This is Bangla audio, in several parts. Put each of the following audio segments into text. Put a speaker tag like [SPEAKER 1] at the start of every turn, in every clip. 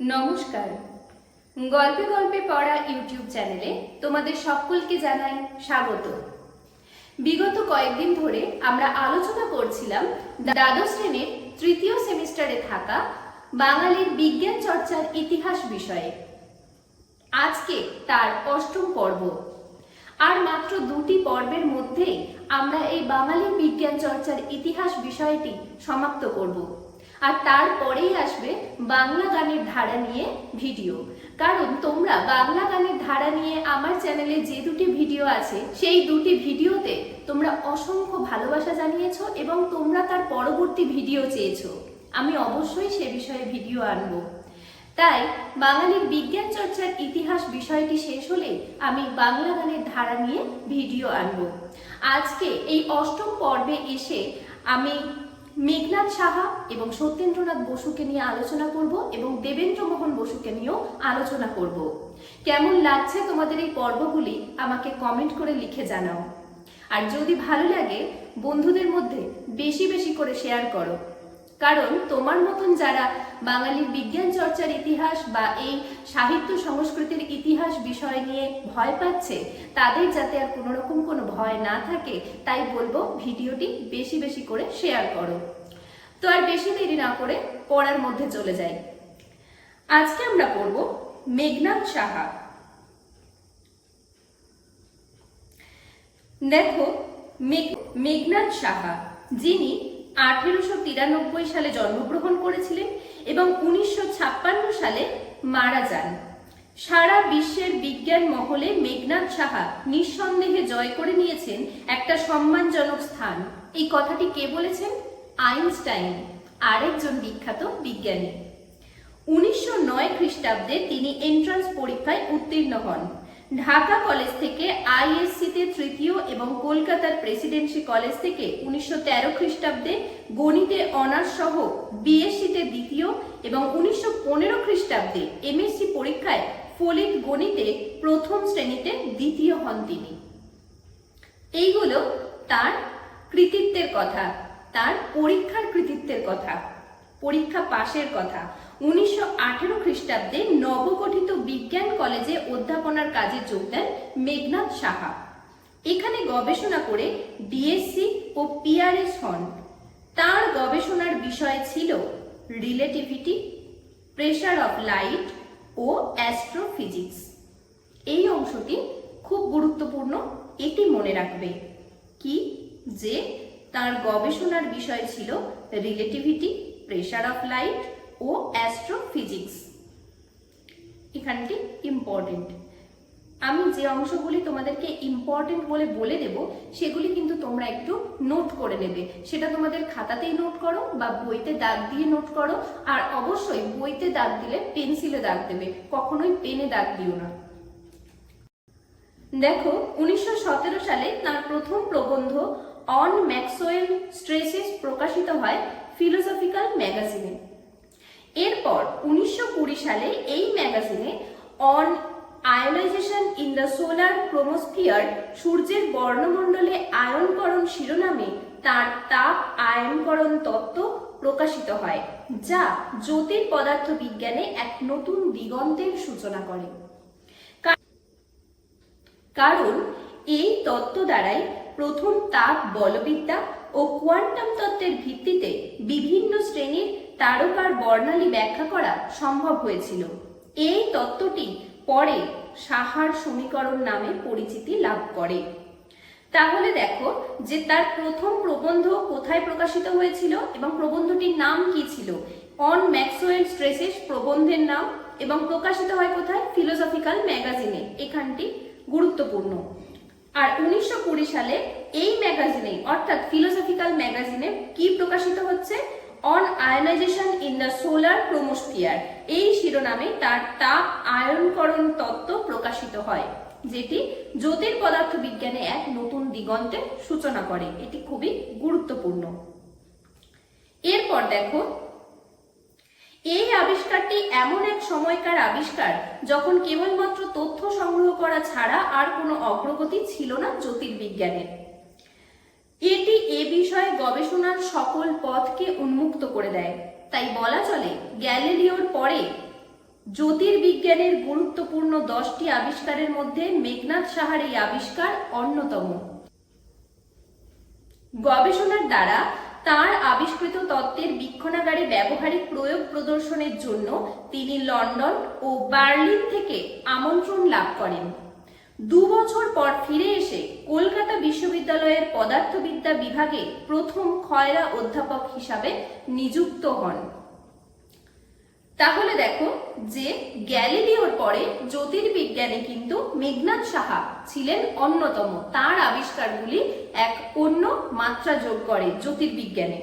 [SPEAKER 1] নমস্কার। গল্পে গল্পে পড়া ইউটিউব চ্যানেলে তোমাদের সকলকে জানাই স্বাগত। বিগত কয়েকদিন ধরে আমরা আলোচনা করছিলাম দ্বাদশ শ্রেণির তৃতীয় সেমিস্টারে থাকা বাঙালির বিজ্ঞান চর্চার ইতিহাস বিষয়ে। আজকে তার অষ্টম পর্ব। আর মাত্র দুটি পর্বের মধ্যেই আমরা এই বাঙালি বিজ্ঞান চর্চার ইতিহাস বিষয়টি সমাপ্ত করব। আর তারপরেই আসবে বাংলা গানের ধারা নিয়ে ভিডিও। কারণ তোমরা বাংলা গানের ধারা নিয়ে আমার চ্যানেলে যে দুটি ভিডিও আছে, সেই দুটি ভিডিওতে তোমরা অসংখ্য ভালোবাসা জানিয়েছো এবং তোমরা তার পরবর্তী ভিডিও চেয়েছ। আমি অবশ্যই সে বিষয়ে ভিডিও আনব। তাই বাঙালির বিজ্ঞান চর্চার ইতিহাস বিষয়টি শেষ হলে আমি বাংলা গানের ধারা নিয়ে ভিডিও আনব। আজকে এই অষ্টম পর্বে এসে আমি মেঘনাথ সাহা এবং সত্যেন্দ্রনাথ বসুকে নিয়ে আলোচনা করব এবং দেবেন্দ্রমোহন বসুকে নিয়েও আলোচনা করব। কেমন লাগছে তোমাদের এই পর্বগুলি আমাকে কমেন্ট করে লিখে জানাও। আর যদি ভালো লাগে, বন্ধুদের মধ্যে বেশি বেশি করে শেয়ার করো। কারণ তোমার মতন যারা বাঙালির বিজ্ঞান চর্চার ইতিহাস বা এই সাহিত্য সংস্কৃতির ইতিহাস বিষয় নিয়ে ভয় পাচ্ছে, তাদের যাতে আর কোনো রকম কোনো ভয় না থাকে, তাই বলব ভিডিওটি বেশি বেশি করে শেয়ার করো। তো আর বেশি দেরি না করে পড়ার মধ্যে চলে যাই। আজকে আমরা পড়ব মেঘনাথ সাহা। দেখো মেঘ- মেঘনাথ সাহা, যিনি আঠেরোশো তিরানব্বই সালে জন্মগ্রহণ করেছিলেন এবং উনিশশো ছাপ্পান্ন সালে মারা যান। সারা বিশ্বের বিজ্ঞান মহলে মেঘনাথ সাহা নিঃসন্দেহে জয় করে নিয়েছেন একটা সম্মানজনক স্থান। এই কথাটি কে বলেছেন? আইনস্টাইন, আরেকজন বিখ্যাত বিজ্ঞানী। উনিশশো নয় খ্রিস্টাব্দে তিনি এন্ট্রান্স পরীক্ষায় উত্তীর্ণ হন। ঢাকা কলেজ থেকে আইএসসিতে তৃতীয় এবং কলকাতার প্রেসিডেন্সি কলেজ থেকে উনিশশো তেরো খ্রিস্টাব্দে গণিতে অনার্স সহ বিএসসিতে দ্বিতীয় এবং উনিশশো পনেরো খ্রিস্টাব্দে এমএসসি পরীক্ষায় ফলিত গণিতে প্রথম শ্রেণীতে দ্বিতীয় হন তিনি। এইগুলো তার কৃতিত্বের কথা, তার পরীক্ষার কৃতিত্বের কথা, পরীক্ষা পাশের কথা। উনিশশো আঠেরো খ্রিস্টাব্দে নবগঠিত বিজ্ঞান কলেজে অধ্যাপনার কাজে যোগ দেন মেঘনাথ সাহা। এখানে গবেষণা করে ডিএসসি ও পিআরএস হন। তার গবেষণার বিষয় ছিল রিলেটিভিটি প্রেশার অফ লাইট ও অ্যাস্ট্রোফিজিক্স এই অংশটি খুব গুরুত্বপূর্ণ, এটি মনে রাখবে। কি? যে তার গবেষণার বিষয় ছিল রিলেটিভিটি প্রেশার অফ লাইট ও অ্যাস্ট্রোফিজিক্স এখানটি ইম্পর্টেন্ট আমি যে অংশগুলি তোমাদেরকে ইম্পর্টেন্ট বলে বলে দেব, সেগুলি কিন্তু তোমরা একটু নোট করে নেবে। সেটা তোমাদের খাতাতেই নোট করো বা বইতে দাগ দিয়ে নোট করো, আর অবশ্যই বইতে দাগ দিলে পেন্সিলে দাগ দেবে, কখনোই পেনে দাগ দিও না। দেখো, উনিশশো সতেরো সালে তার প্রথম প্রবন্ধ অন ম্যাক্সওয়েল স্ট্রেসেস প্রকাশিত হয় ফিলোসফিক্যাল ম্যাগাজিনে এরপর উনিশশো কুড়ি সালে এই ম্যাগাজিনে on ionization in the solar chromosphere সূর্যের বর্ণমণ্ডলে আয়নকরণ শিরোনামে তার তাপ আয়নকরণ তত্ত্ব প্রকাশিত হয়, যা জ্যোতির পদার্থ বিজ্ঞানে এক নতুন দিগন্তের সূচনা করে। কারণ এই তত্ত্ব দ্বারাই প্রথম তাপ বলবিদ্যা ও কোয়ান্টাম তত্ত্বের ভিত্তিতে বিভিন্ন শ্রেণির তারকার বর্ণালী ব্যাখ্যা করা সম্ভব হয়েছিল। এই তত্ত্বটি পরে সাহার সমীকরণ নামে পরিচিতি লাভ করে। তাহলে দেখো যে তার প্রথম প্রবন্ধ কোথায় প্রকাশিত হয়েছিল এবং প্রবন্ধটির নাম কি ছিল? অন ম্যাক্সওয়েল স্ট্রেসেস প্রবন্ধের নাম এবং প্রকাশিত হয় কোথায়? ফিলোসফিক্যাল ম্যাগাজিনে। এখানটি গুরুত্বপূর্ণ। আর উনিশশো কুড়ি সালে এই ম্যাগাজিনে অর্থাৎ ফিলোসফিক্যাল ম্যাগাজিনে কি প্রকাশিত হচ্ছে? On ionization in the solar chromosphere এই শিরোনামে তার তাপ আয়নকরণ তত্ত্ব প্রকাশিত হয়, যেটি জ্যোতির পদার্থ বিজ্ঞানে এক নতুন দিগন্তের সূচনা করে। এটি খুবই গুরুত্বপূর্ণ। এরপর দেখো, এই আবিষ্কারটি এমন এক সময়কার আবিষ্কার যখন কেবলমাত্র তথ্য সংগ্রহ করা ছাড়া আর কোনো অগ্রগতি ছিল না জ্যোতির্বিজ্ঞানের। এটি এ বিষয়ে গবেষণার সকল পথকে উন্মুক্ত করে দেয়। তাই বলা চলে, গ্যালিলিওর পরে জ্যোতির্বিজ্ঞানের গুরুত্বপূর্ণ দশটি আবিষ্কারের মধ্যে মেঘনাথ সাহার এই আবিষ্কার অন্যতম। গবেষণার দ্বারা তার আবিষ্কৃত তত্ত্বের বীক্ষণাগারে ব্যবহারিক প্রয়োগ প্রদর্শনের জন্য তিনি লন্ডন ও বার্লিন থেকে আমন্ত্রণ লাভ করেন। দু বছর পর ফিরে এসে কলকাতা বিশ্ববিদ্যালয়ের পদার্থবিদ্যা বিভাগে প্রথম খয়রা অধ্যাপক হিসাবে নিযুক্ত হন। তাহলে দেখো যে গ্যালিলিওর পরে জ্যোতির্বিজ্ঞানে কিন্তু মেঘনাথ সাহা ছিলেন অন্যতম। তার আবিষ্কারগুলি এক অন্য মাত্রা যোগ করে জ্যোতির্বিজ্ঞানে।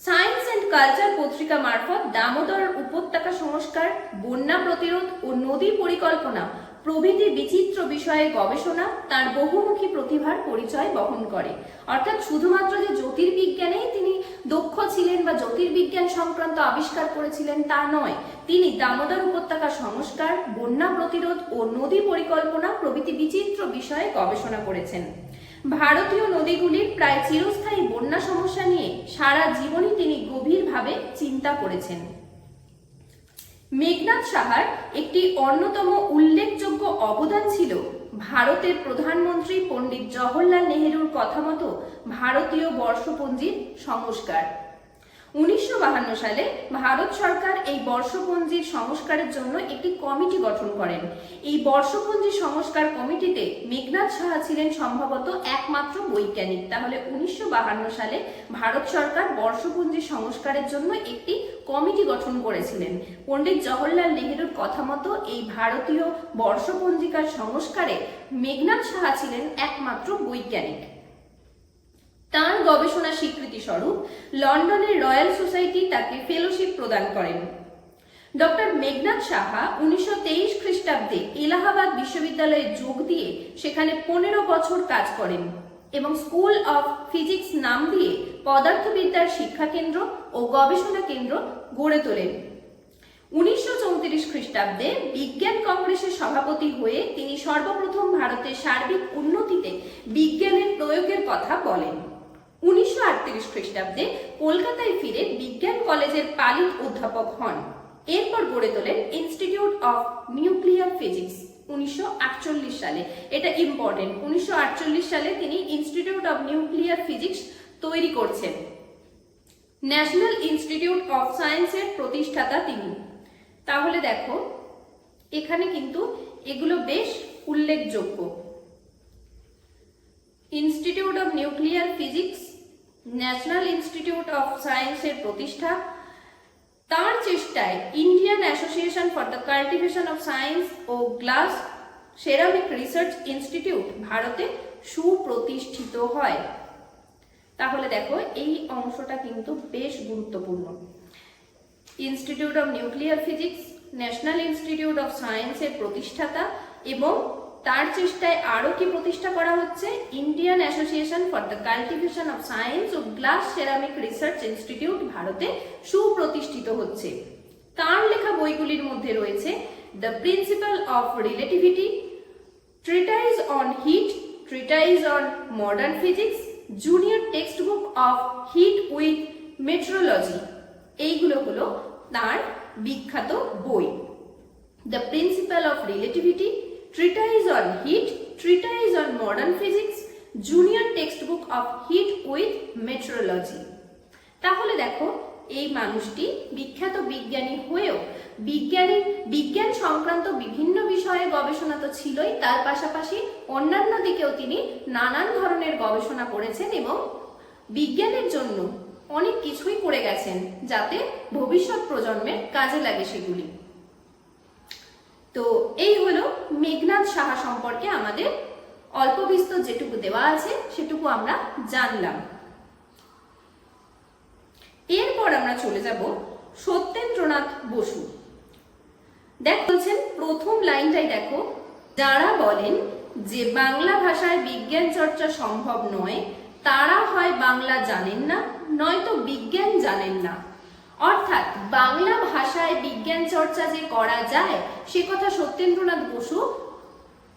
[SPEAKER 1] সায়েন্স অ্যান্ড কালচার পত্রিকা মারফত দামোদর উপত্যকা সংস্কার, বন্যা প্রতিরোধ ও নদী পরিকল্পনা প্রভৃতি বিচিত্র বিষয়ে গবেষণা তার বহুমুখী প্রতিভার পরিচয় বহন করে। অর্থাৎ শুধুমাত্র যে জ্যোতির্বিজ্ঞানেই তিনি দক্ষ ছিলেন বা জ্যোতির্বিজ্ঞান সংক্রান্ত আবিষ্কার করেছিলেন তা নয়, তিনি দামোদর উপত্যকা সংস্কার, বন্যা প্রতিরোধ ও নদী পরিকল্পনা প্রভৃতি বিচিত্র বিষয়ে গবেষণা করেছেন। ভারতীয় নদীগুলির প্রায় চিরস্থায়ী বন্যা সমস্যা নিয়ে সারা জীবনই তিনি গভীরভাবে চিন্তা করেছেন। মেঘনাথ সাহার একটি অন্যতম উল্লেখযোগ্য অবদান ছিল ভারতের প্রধানমন্ত্রী পণ্ডিত জওহরলাল নেহরুর কথা মতো ভারতীয় বর্ষপঞ্জির সংস্কার। উনিশশো সালে ভারত সরকার এই বর্ষপঞ্জির সংস্কারের জন্য একটি কমিটি গঠন করেন। এই বর্ষপঞ্জি সংস্কার কমিটিতে মেঘনাথ সাহা ছিলেন সম্ভবত একমাত্র বৈজ্ঞানিক। তাহলে উনিশশো সালে ভারত সরকার বর্ষপঞ্জি সংস্কারের জন্য একটি কমিটি গঠন করেছিলেন। পণ্ডিত জওহরলাল নেহেরুর কথা মতো এই ভারতীয় বর্ষপঞ্জিকার সংস্কারে মেঘনাথ সাহা ছিলেন একমাত্র বৈজ্ঞানিক। তার গবেষণা স্বীকৃতি স্বরূপ লন্ডনের রয়্যাল সোসাইটি তাকে ফেলোশিপ প্রদান করেন। ডক্টর মেঘনাথ সাহা উনিশশো তেইশ খ্রিস্টাব্দে এলাহাবাদ বিশ্ববিদ্যালয়ে যোগ দিয়ে সেখানে পনেরো বছর কাজ করেন এবং স্কুল অফ ফিজিক্স নাম দিয়ে পদার্থবিদ্যার শিক্ষা কেন্দ্র ও গবেষণা কেন্দ্র গড়ে তোলেন। উনিশশো চৌত্রিশ খ্রিস্টাব্দে বিজ্ঞান কংগ্রেসের সভাপতি হয়ে তিনি সর্বপ্রথম ভারতের সার্বিক উন্নতিতে বিজ্ঞানের প্রয়োগের কথা বলেন। উনিশশো আটত্রিশ খ্রিস্টাব্দে কলকাতায় ফিরে বিজ্ঞান কলেজের পালিত অধ্যাপক হন। এরপর গড়ে তোলেন ইনস্টিটিউট অফ নিউক্লিয়ার ফিজিক্স উনিশশো আটচল্লিশ সালে। এটা ইম্পর্টেন্ট উনিশশো আটচল্লিশ সালে তিনি ইনস্টিটিউট অফ নিউক্লিয়ার ফিজিক্স তৈরি করছেন। ন্যাশনাল ইনস্টিটিউট অফ সায়েন্সের প্রতিষ্ঠাতা তিনি। তাহলে দেখো, এখানে কিন্তু এগুলো বেশ উল্লেখযোগ্য। Institute of nuclear physics national institute of সায়েন্সের প্রতিষ্ঠা। তার চেষ্টায় Indian association for the cultivation of science O glass ceramic research institute ভারতে সুপ্রতিষ্ঠিত হয়। তাহলে দেখো, এই অংশটা কিন্তু বেশ গুরুত্বপূর্ণ। Institute of nuclear physics, national institute of সায়েন্সের প্রতিষ্ঠাতা এবং তার চেষ্টায় আরও কি প্রতিষ্ঠা করা হচ্ছে? Indian association for the cultivation of science O glass ceramic research institute ভারতে সুপ্রতিষ্ঠিত হচ্ছে। তার লেখা বইগুলির মধ্যে রয়েছে the principal of relativity treatise on heat treatise on modern physics junior text book of heat with metrology এইগুলো হলো তার বিখ্যাত বই। The principal of relativity on heat treatise on modern physics junior text book of heat with metrology তাহলে দেখো, এই মানুষটি বিখ্যাত বিজ্ঞানী হয়েও বিজ্ঞানী, বিজ্ঞান সংক্রান্ত বিভিন্ন বিষয়ে গবেষণা তো ছিলই, তার পাশাপাশি অন্যান্য দিকেও তিনি নানান ধরনের গবেষণা করেছেন এবং বিজ্ঞানের জন্য অনেক কিছুই করে গেছেন যাতে ভবিষ্যৎ প্রজন্মের কাজে লাগে সেগুলি। তো এই হলো মেঘনাথ সাহা সম্পর্কে আমাদের অল্প বিস্তর যেটুকু দেওয়া আছে, সেটুকু আমরা জানলাম। এরপর আমরা চলে যাব সত্যেন্দ্রনাথ বসু দেখ, বলছেন, প্রথম লাইনটাই দেখো, যারা বলেন যে বাংলা ভাষায় বিজ্ঞান চর্চা সম্ভব নয়, তারা হয় বাংলা জানেন না, নয়তো বিজ্ঞান জানেন না। অর্থাৎ বাংলা ভাষায় বিজ্ঞান চর্চা যে করা যায়, সে কথা সত্যেন্দ্রনাথ বসু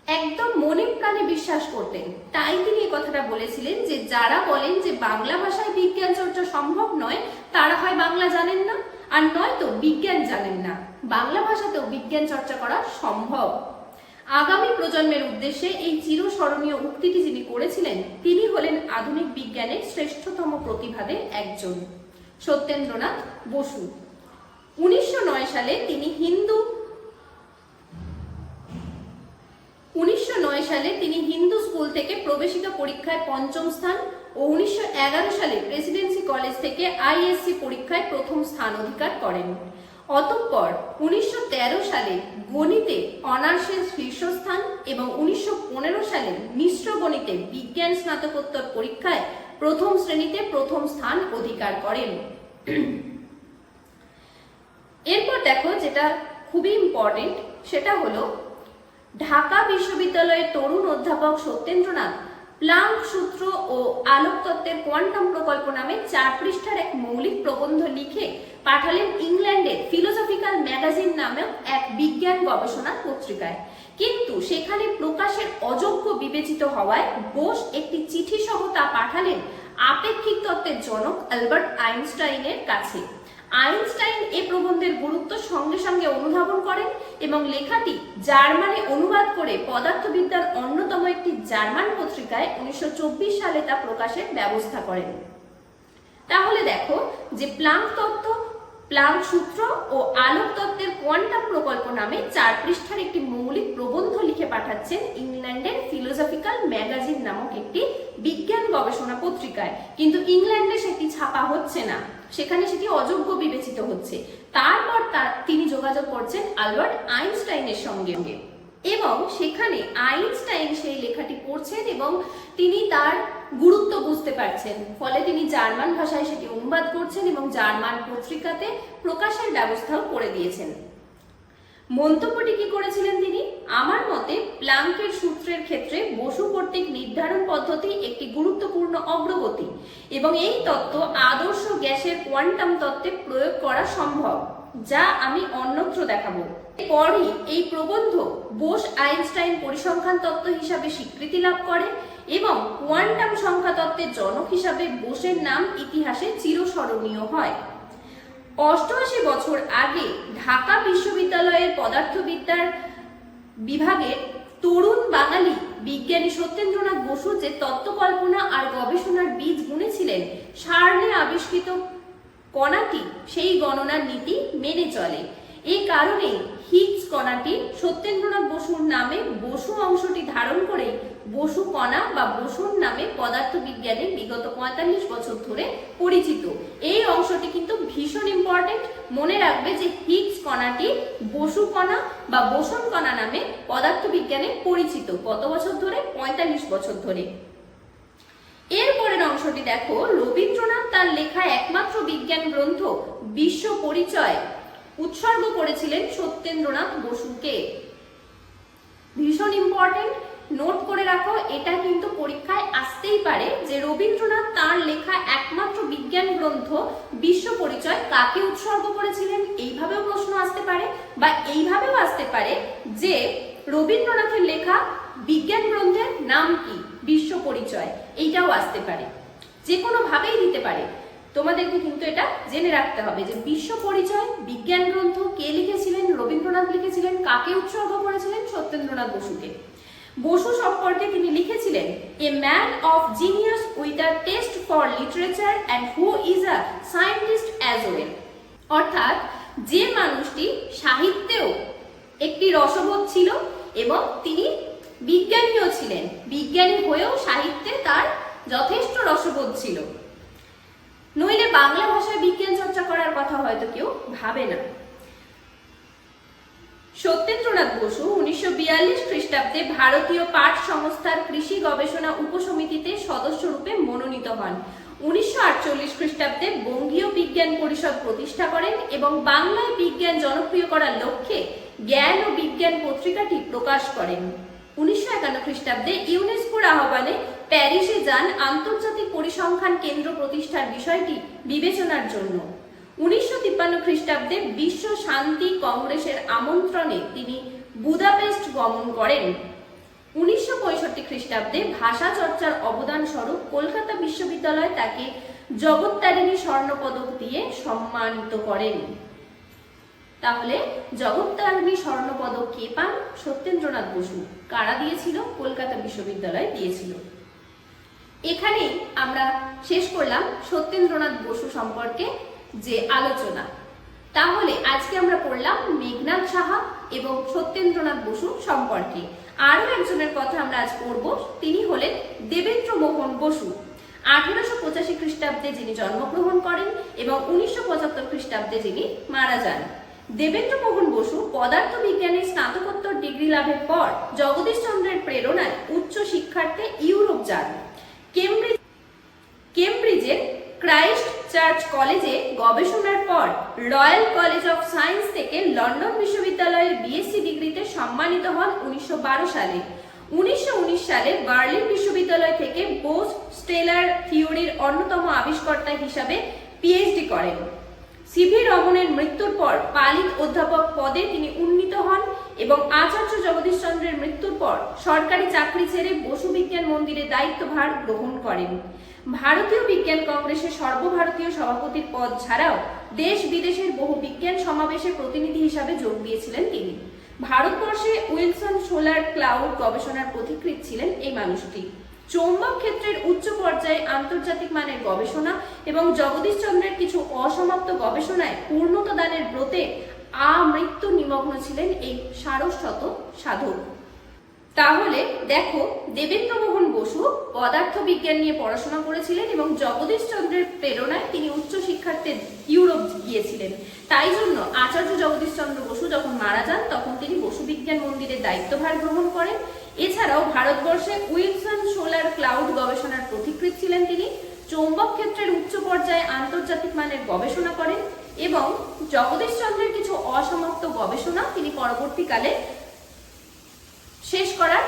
[SPEAKER 1] একদম মনে প্রাণে বিশ্বাস করতেন। তাই তিনি এই কথাটা বলেছিলেন যে, যারা বলেন যে বাংলা ভাষায় বিজ্ঞান চর্চা সম্ভব নয়, তারা হয় বাংলা জানেন না, আর নয়তো বিজ্ঞান জানেন না। বাংলা ভাষাতেও বিজ্ঞান চর্চা করা সম্ভব। আগামী প্রজন্মের উদ্দেশ্যে এই চিরস্মরণীয় উক্তিটি যিনি করেছিলেন, তিনি হলেন আধুনিক বিজ্ঞানের শ্রেষ্ঠতম প্রতিভাদের একজন। সত্যেন্দ্রনাথ বসু। উনিশশো নয় সালে তিনি হিন্দু উনিশশো নয় সালে তিনি হিন্দু স্কুল থেকে প্রবেশিকা পরীক্ষায় পঞ্চম স্থান ও উনিশশো এগারো সালে প্রেসিডেন্সি কলেজ থেকে আইএসসি পরীক্ষায় প্রথম স্থান অধিকার করেন। অতঃপর উনিশশো তেরো সালে গণিতে অনার্সের শীর্ষস্থান এবং উনিশশো পনেরো সালে মিশ্র গণিতে বিজ্ঞান স্নাতকোত্তর পরীক্ষায় প্রথম শ্রেণীতে প্রথম স্থান অধিকার করেন। এরপর দেখো যেটা খুবই ইম্পর্টেন্ট সেটা হলো ঢাকা বিশ্ববিদ্যালয়ের তরুণ অধ্যাপক সত্যেন্দ্রনাথ প্লাঙ্ক সূত্র ও আলোক তত্ত্বের কোয়ান্টাম প্রকল্প নামে চার পৃষ্ঠার এক মৌলিক প্রবন্ধ লিখে পাঠালেন ইংল্যান্ডের ফিলোসফিক্যাল ম্যাগাজিন নামক এক বিজ্ঞান গবেষণা পত্রিকায়। কিন্তু সেখানে প্রকাশের অযোগ্য বিবেচিত হওয়ায় বোস একটি চিঠি সহ তা পাঠালেন আপেক্ষিক তত্ত্বের জনক অ্যালবার্ট আইনস্টাইনের কাছে। আইনস্টাইন এ প্রবন্ধের গুরুত্ব সঙ্গে সঙ্গে অনুধাবন করেন এবং লেখাটি জার্মানে অনুবাদ করে পদার্থবিদ্যার অন্যতম একটি জার্মান পত্রিকায় উনিশশো সালে তা প্রকাশের ব্যবস্থা করেন। তাহলে দেখো যে প্লাঙ্ক তত্ত্ব, প্লাঙ্ক সূত্র ও আলোক তত্ত্বের কোয়ান্টাম প্রকল্প নামে চার পৃষ্ঠার একটি মৌলিক প্রবন্ধ লিখে পাঠাচ্ছেন ইংল্যান্ডের ফিলোসফিক্যাল ম্যাগাজিন নামক একটি বিজ্ঞান গবেষণা পত্রিকায়। কিন্তু ইংল্যান্ডে সেটি ছাপা হচ্ছে না। সেখানে সেটি অযোগ্য বিবেচিত হচ্ছে। তারপর তার তিনি যোগাযোগ করছেন আলবার্ট আইনস্টাইনের সঙ্গে। এবং সেখানে আইনস্টাইন সেই লেখাটি পড়ছেন এবং তিনি তার গুরুত্ব বুঝতে পারছেন। ফলে তিনি জার্মান ভাষায় সেটি অনুবাদ করছেন এবং জার্মান পত্রিকাতে প্রকাশের ব্যবস্থাও করে দিয়েছেন। মন্তব্যটি কি করেছিলেন তিনি? আমার মতে, প্লাঙ্কের সূত্রের ক্ষেত্রে বসু কর্তৃক নির্ধারণ পদ্ধতি একটি গুরুত্বপূর্ণ অগ্রগতি এবং এই তত্ত্ব আদর্শ গ্যাসের কোয়ান্টাম তত্ত্বে প্রয়োগ করা সম্ভব, যা আমি অন্যত্র দেখাবো। পরই এই প্রবন্ধ বোস আইনস্টাইন পরিসংখ্যান তত্ত্ব হিসাবে স্বীকৃতি লাভ করে এবং কোয়ান্টাম সংখ্যা তত্ত্বের জনক হিসাবে বোসের নাম ইতিহাসে চিরস্মরণীয় হয়। অষ্টআশি বছর আগে ঢাকা বিশ্ববিদ্যালয়ের পদার্থবিদ্যার বিভাগের তরুণ বাঙালি বিজ্ঞানী সত্যেন্দ্রনাথ বসু যে তত্ত্বকল্পনা আর গবেষণার বীজ বুনেছিলেন সার্নে আবিষ্কৃত কণাটি সেই গণনার নীতি মেনে চলে। এই কারণে হিগস কণাটি সত্যেন্দ্রনাথ বসুর নামে বসু অংশটি ধারণ করে বসু কণা বা বসুর নামে পদার্থবিজ্ঞানে বিগত পঁয়তাল্লিশ বছর ধরে পরিচিত। এই অংশটি কিন্তু ভীষণ ইম্পর্টেন্ট মনে রাখবে যে হিগস কণাটি বসু কণা বা বোসন কণা নামে পদার্থবিজ্ঞানে পরিচিত কত বছর ধরে, পঁয়তাল্লিশ বছর ধরে। এরপরের অংশটি দেখো, রবীন্দ্রনাথ তার লেখা একমাত্র বিজ্ঞান গ্রন্থ বিশ্ব পরিচয়। উৎসর্গ করেছিলেন সত্যেন্দ্রনাথ বসুকে। ভীষণ ইম্পর্টেন্ট নোট করে রাখো, এটা কিন্তু পরীক্ষায় আসতেই পারে যে রবীন্দ্রনাথ তার লেখা একমাত্র বিজ্ঞান গ্রন্থ, বিশ্ব পরিচয় কাকে উৎসর্গ করেছিলেন? এইভাবেও প্রশ্ন আসতে পারে বা এইভাবেও আসতে পারে যে রবীন্দ্রনাথের লেখা বিজ্ঞান গ্রন্থের নাম কি? বিশ্ব পরিচয়, এইটাও আসতে পারে। যে কোনো ভাবেই দিতে পারে। তোমাদেরকে কিন্তু এটা জেনে রাখতে হবে যে বিশ্ব পরিচয়, বিজ্ঞান গ্রন্থ, কে লিখেছিলেন? রবীন্দ্রনাথ লিখেছিলেন, কাকে উৎসর্গ করেছিলেন? সত্যেন্দ্রনাথ বসুকে। বসু সম্পর্কে তিনি লিখেছিলেন, a man of genius with a taste for literature and who is a scientist as well. অর্থাৎ যে মানুষটি সাহিত্যেও একটি রসবোধ ছিল এবং তিনি বিজ্ঞানীও ছিলেন, বিজ্ঞানী হয়েও সাহিত্যে তার যথেষ্ট রসবোধ ছিল। নইলে বাংলা ভাষায় বিজ্ঞান চর্চা করার কথা হয়তো কেউ ভাবে না। সত্যেন্দ্রনাথ বসু উনিশশো বিয়াল্লিশ খ্রিস্টাব্দে ভারতীয় পাট সংস্থার কৃষি গবেষণা উপসমিতিতে সদস্য রূপে মনোনীত হন। উনিশশো আটচল্লিশ খ্রিস্টাব্দে বঙ্গীয় বিজ্ঞান পরিষদ প্রতিষ্ঠা করেন এবং বাংলায় বিজ্ঞান জনপ্রিয় করার লক্ষ্যে জ্ঞান ও বিজ্ঞান পত্রিকাটি প্রকাশ করেন। উনিশশো একান্ন খ্রিস্টাব্দে ইউনেস্কোর আহ্বানে প্যারিসে যান আন্তর্জাতিক পরিসংখ্যান কেন্দ্র প্রতিষ্ঠার বিষয়টি বিবেচনার জন্য। উনিশশো তিপ্পান্ন খ্রিস্টাব্দে বিশ্ব শান্তি কংগ্রেসের আমন্ত্রণে তিনি বুদাপেস্ট গমন করেন। উনিশশো পঁয়ষট্টি খ্রিস্টাব্দে ভাষা চর্চার অবদান স্বরূপ কলকাতা বিশ্ববিদ্যালয় তাকে জগত্তারিণী স্বর্ণপদক দিয়ে সম্মানিত করেন। তাহলে জগত্তারিণী স্বর্ণপদক কে পান? সত্যেন্দ্রনাথ বসু। কারা দিয়েছিল? কলকাতা বিশ্ববিদ্যালয় দিয়েছিল। এখানেই আমরা শেষ করলাম সত্যেন্দ্রনাথ বসু সম্পর্কে যে আলোচনা। তাহলে আজকে আমরা পড়লাম মেঘনাথ সাহা এবং সত্যেন্দ্রনাথ বসু সম্পর্কে। আরও একজনের কথা আমরা আজ পড়ব, তিনি হলেন দেবেন্দ্র মোহন বসু। আঠেরোশো পঁচাশি খ্রিস্টাব্দে যিনি জন্মগ্রহণ করেন এবং উনিশশো পঁচাত্তর খ্রিস্টাব্দে যিনি মারা যান। দেবেন্দ্র মোহন বসু পদার্থ বিজ্ঞানে স্নাতকোত্তর ডিগ্রি লাভের পর জগদীশ চন্দ্রের প্রেরণায় উচ্চ শিক্ষার্থে ইউরোপ যান। কেমব্রিজ কেমব্রিজের ক্রাইস্ট চার্চ কলেজে গবেষণার পর রয়্যাল কলেজ অফ সায়েন্স থেকে লন্ডন বিশ্ববিদ্যালয়ের বিএসসি ডিগ্রিতে সম্মানিত হন উনিশশো সালে। উনিশশো সালে বার্লিন বিশ্ববিদ্যালয় থেকে বোস স্টেলার থিওরির অন্যতম আবিষ্কর্তা হিসাবে পিএইচডি করেন। সিভি রমনের মৃত্যুর পর পালিত অধ্যাপক পদে তিনি উন্নীত হন এবং আচার্য জগদীশ চন্দ্রের মৃত্যুর পর সরকারি চাকরি ছেড়ে বসু বিজ্ঞান মন্দিরে দায়িত্বভার গ্রহণ করেন। ভারতীয় বিজ্ঞান কংগ্রেসের সর্বভারতীয় সভাপতির পদ ছাড়াও দেশ বিদেশের বহু বিজ্ঞান সমাবেশে প্রতিনিধি হিসাবে যোগ দিয়েছিলেন তিনি। ভারতবর্ষে উইলসন সোলার ক্লাউড গবেষণার পথিকৃৎ ছিলেন এই মানুষটি। চৌম্বক ক্ষেত্রের উচ্চ পর্যায়ে আন্তর্জাতিক মানের গবেষণা এবং জগদীশ চন্দ্রের কিছু অসমাপ্ত গবেষণায় পূর্ণতা দানের ব্রতে আমৃত্যু নিমগ্ন ছিলেন এই সারস্বত সাধক। তাহলে দেখো দেবেন্দ্রমোহন বসু পদার্থ বিজ্ঞান নিয়ে পড়াশোনা করেছিলেন এবং জগদীশ চন্দ্রের প্রেরণায় তিনি উচ্চ শিক্ষার্থে ইউরোপ গিয়েছিলেন। তাই জন্য আচার্য জগদীশ চন্দ্র বসু যখন মারা যান, তখন তিনি বসু বিজ্ঞান মন্দিরের দায়িত্বভার গ্রহণ করেন। এছাড়াও ভারতবর্ষে উইলসন সোলার ক্লাউড গবেষণার পথিকৃৎ ছিলেন তিনি। চৌম্বক ক্ষেত্রের উচ্চ পর্যায়ে আন্তর্জাতিক মানের গবেষণা করেন এবং জগদীশ চন্দ্রের কিছু অসমাপ্ত গবেষণা তিনি পরবর্তীকালে শেষ করার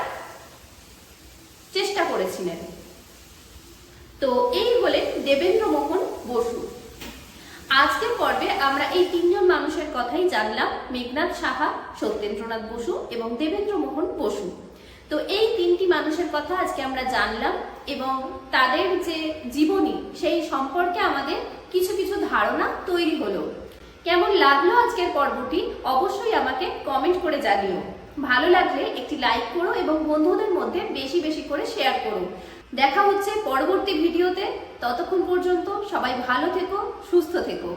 [SPEAKER 1] চেষ্টা করেছিলেন। তো এই হলেন দেবেন্দ্র মোহন বসু। আজকের পর্বে আমরা এই তিনজন মানুষের কথাই জানলাম, মেঘনাথ সাহা, সত্যেন্দ্রনাথ বসু এবং দেবেন্দ্র মোহন বসু। তো এই তিনটি মানুষের কথা আজকে আমরা জানলাম এবং তাদের যে জীবনী, সেই সম্পর্কে আমাদের কিছু কিছু ধারণা তৈরি হলো। কেমন লাগল আজকের পর্বটি, অবশ্যই আমাকে কমেন্ট করে জানিও। ভালো লাগলে একটি লাইক করো এবং বন্ধুদের মধ্যে বেশি বেশি করে শেয়ার করো। দেখা হচ্ছে পরবর্তী ভিডিওতে ততক্ষণ পর্যন্ত সবাই ভালো থেকো, সুস্থ থেকো।